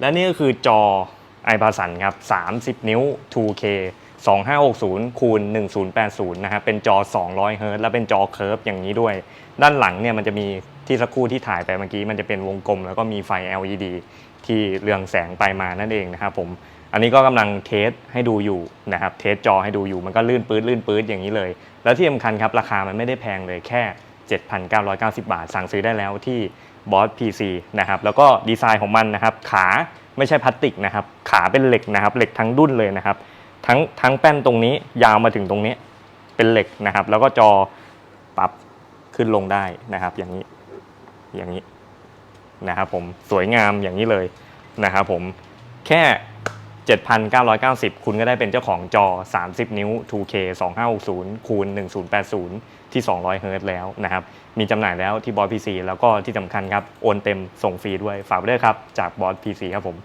และนี่ก็คือจอ i p a s a n ครับ 30 นิ้ว 2K 2560คูณ1080 นะครับ เป็นจอ 200 เฮิร์ตและเป็นจอเคิร์ฟอย่างนี้ด้วย ด้านหลังเนี่ยมันจะมีที่สักครู่ที่ถ่ายไปเมื่อกี้มันจะเป็นวงกลม แล้วก็มีไฟ LED ที่เรืองแสงไปมานั่นเองนะครับผม อันนี้ก็กำลังเทสให้ดูอยู่นะครับ เทสจอให้ดูอยู่ มันก็ลื่นปื๊ดลื่นปื๊ดอย่างนี้เลย แล้วที่สำคัญครับราคามันไม่ได้แพงเลยแค่ 7,990 บาท สั่งซื้อได้แล้วที่ Boss PC นะครับแล้วก็ดีไซน์ของมันนะครับ ขาไม่ใช่พลาสติกนะครับ ขาเป็นเหล็กนะครับ เหล็กทั้งดุ้นเลยนะครับ ทั้งทั้งแป้นตรงนี้ยาวมาถึงตรงนี้เป็นเหล็กนะครับ แล้วก็จอปรับขึ้นลงได้นะครับ อย่างนี้อย่างนี้นะครับผมสวยงามอย่างนี้เลยนะครับผมแค่ 7,990 คุณก็ได้เป็นเจ้าของจอ 30 นิ้ว 2K 2560คูณ1080 ที่ 200 เฮิร์ตแล้วนะครับ มีจำหน่ายแล้วที่บอสพีซีแล้วก็ที่สำคัญครับ โอนเต็มส่งฟรีด้วย ฝากไว้ด้วยครับ จากบอสพีซีครับผม